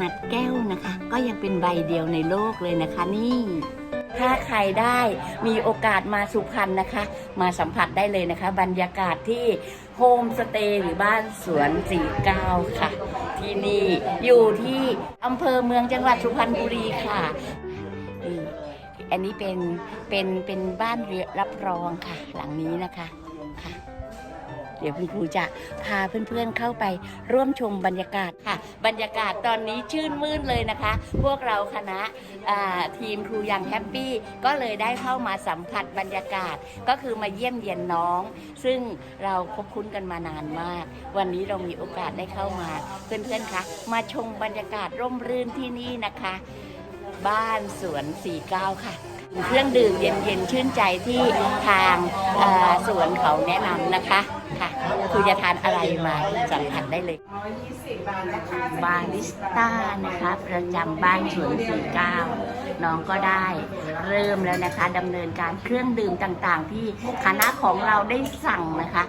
นาดแก้วนะคะ ก็ยังเป็นใบเดียวในโลกเลยนะคะนี่ ถ้าใครได้มีโอกาสมาสุพรรณนะคะ มาสัมผัสได้เลยนะคะ บรรยากาศที่โฮมสเตย์หรือบ้านสวนสีเก้าค่ะ ที่นี่อยู่ที่อำเภอเมืองจังหวัดสุพรรณบุรีค่ะนี่อันนี้เป็นเป็นเป็นบ้านเรือนรับรองค่ะ หลังนี้นะคะค่ะ เดี๋ยวคุณครูจะพาเพื่อนๆเข้าไปร่วมชมบรรยากาศค่ะ บรรยากาศตอนนี้ชื่นมื่นเลยนะคะ พวกเราคณะทีมครูยังแฮปปี้ก็เลยได้เข้ามาสัมผัสบรรยากาศก็คือมาเยี่ยมเยียนน้อง ซึ่งเราคบคุ้นกันมานานมาก วันนี้เรามีโอกาสได้เข้ามาเพื่อนๆคะมาชมบรรยากาศร่มรื่นที่นี่นะคะ บ้านสวน49ค่ะ เครื่องดื่มเย็นๆชื่นใจที่ทางเอ่อสวนเขาแนะนำนะคะค่ะคุณจะทานอะไรมาสัมผัสได้เลย บาริสต้านะคะประจำบ้านสวน49น้องก็ได้เริ่มแล้วนะคะดำเนินการเครื่องดื่มต่างๆ ที่คณะของเราได้สั่งนะคะ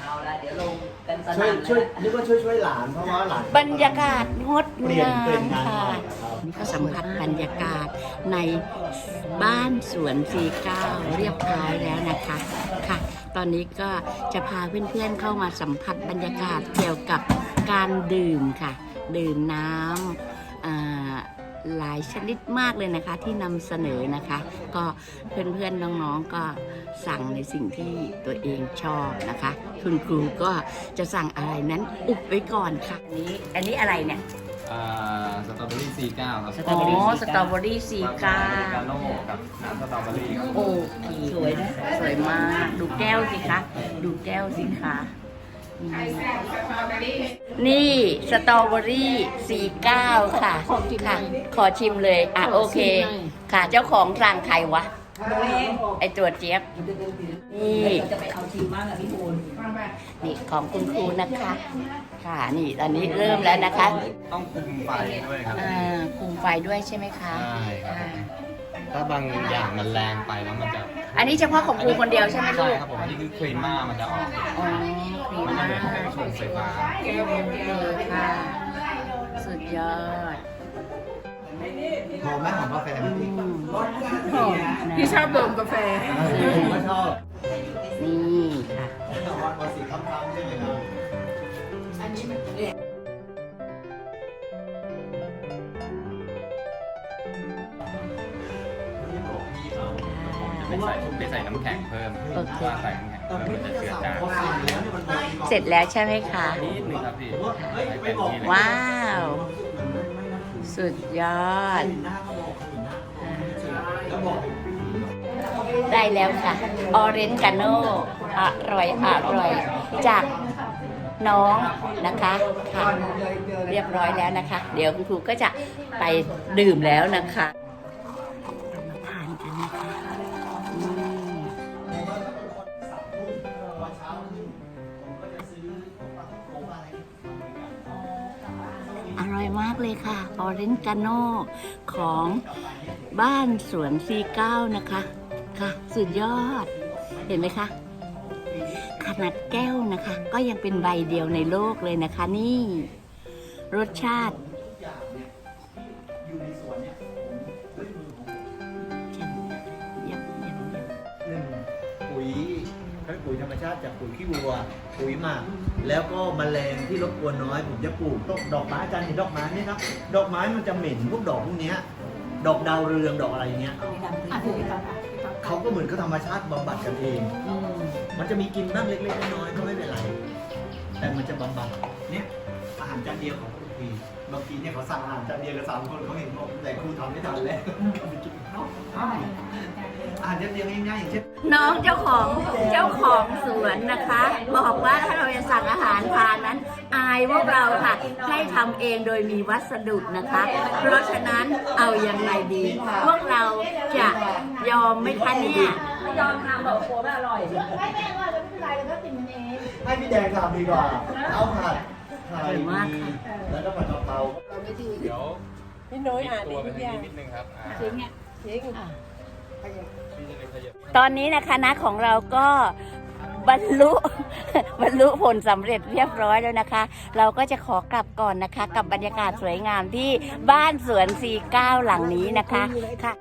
เอาละเดี๋ยวลงกันสช่วยนั่นช่วยเลยนึกว่าช่วยช่วยหลานเพราะว่าหลานบรรยากาศงดเปลี่ยนงาเปลี่ยนมงานค่ะห น่อยนะครับนี่ก็สัมผัสบรรยากาศในบ้านสวน49เรียบร้อยแล้วนะคะค่ะ ตอนนี้ก็จะพาเพื่อนๆเข้ามาสัมผัสบรรยากาศเกี่ยวกับการดื่มค่ะ ดื่มน้ำอ่าหลายชนิดมากเลยนะคะที่นำเสนอนะคะ ก็เพื่อนๆน้องๆก็สั่งในสิ่งที่ตัวเองชอบนะคะ คุณครูก็จะสั่งอะไรนั้นอุบไว้ก่อนค่ะอันนี้อันนี้อะไรเนี่ยอ่า สตรอเบอรี่ซีเก้าครับอ๋อ สตรอเบอรี่ซีกาอเมริกาโน่กับน้ำสตรอเบอรี่ครับโอเคสวยนะ สวยมาก ดูแก้วสิคะ ดูแก้วสิคะ นี่สตรอเบอรี่สี่เก้าค่ะค่ะ ขอชิมเลย อะ โอเค ค่ะ เจ้าของสั่งใครวะ ไอตัวเจี๊ยบ นี่จะไปเอาชิมบ้างอะพี่บูนนี่ของคุณครูนะคะ ค่ะนี่ตอนนี้เริ่มแล้วนะคะต้องคุมไฟด้วยครับอ่าคุมไฟด้วยใช่ไหมคะใช่ครับอ่าถ้าบางอย่างมันแรงไปแล้วมันจะอันนี้เฉพาะของครูคนเดียวใช่ไหมลูใช่กครับผมอันนี้คือครีมม่ามันจะออกอ๋อครีมมันจะมากเหมือนเครื่องชงไฟฟ้าโอเคค่ะ สุดยอด หอมไหมหอมกาแฟไหมพี่อืมพี่ชอบดื่มกาแฟ ผมก็ชอบนี่ค่ะแต่ว่าวันสีค้ำๆใช่ไหมครับไม่ใส่ไม่ใส่น้ำแข็งเพิ่มเพราะว่าใส่น้ำแข็งเพิ่มมันจะเจือจางพอสั่งแล้วเนี่ยมันพอดีเสร็จแล้วใช่ไหมคะ นิดนึงครับพี่ผมว่าเฮ้ยให้ไปเต็มบอกที่เลยว้ สุดยอด ได้แล้วค่ะ ออเรนจ์กาโนอร่อย อร่อย จากน้องนะคะค่ะเรียบร้อยแล้วนะคะ เดี๋ยวคุณครูก็จะไปดื่มแล้วนะคะ เลยค่ะออเรนกาโน่ของบ้านสวนซีเก้านะคะ ค่ะ สุดยอด เห็นไหมคะ ขนาดแก้วนะคะ ก็ยังเป็นใบเดียวในโลกเลยนะคะนี่ รสชาติเยี่ ยมเยี่ยมเยี่ยมหนึ่งปุ๋ยเขาเรียกปุ๋ยธรรมชาติจากปุ๋ยขี้วัว ปุ๋ยหมักแล้วก็แมลงที่รบกวนน้อย ผมจะปลูกต้นดอกไม้อาจารย์เห็นดอกไม้ไหมครับ ดอกไม้มันจะเหม็นพวกดอกพวกเนี้ยดอกดาวเรืองดอกอะไรอย่างเงี้ยเขาก็เหมือนเขาธรรมชาติบำบัดกันเองอืมมันจะมีกินบ้างเล็กๆน้อยๆก็ไม่เป็นไร แต่มันจะบำบัด เนี่ยอาหารจานเดียวของครูปีบางทีเนี่ยเขาสั่งอาหารจานเดียวกับสามคนเขาเห็นบอกแต่ครูทำไม่ทันแล้วอาหารจานเดียวง่ายๆอย่างเช่นน้องเจ้าของเจ้าของสวนนะคะ บอกว่าถ้าเราจะสั่งอาหารทานนั้น อายพวกเราค่ะให้ทำเองโดยมีวัสดุนะคะ เพราะฉะนั้นเอายังไงดี พวกเราจะยอมไหมคะเนี่ยยอมทำแบบโคตรอร่อยให้พี่แดงทำดีกว่าเอาผัดไข่ อร่อยมากค่ะ แล้วก็ผัดกะเพราเดี๋ยวพี่น้อยอ่านตัวไปทุกทางอย่างนี้นิดนึงครับอ่าจริงจริงพี่จะเลยขยับตอนนี้นะคะนะของเราก็บรรลุบรรลุผลสำเร็จเรียบร้อยแล้วนะคะ เราก็จะขอกลับก่อนนะคะ กับบรรยากาศสวยงามที่บ้านสวนสีเก้าหลังนี้นะคะค่ะ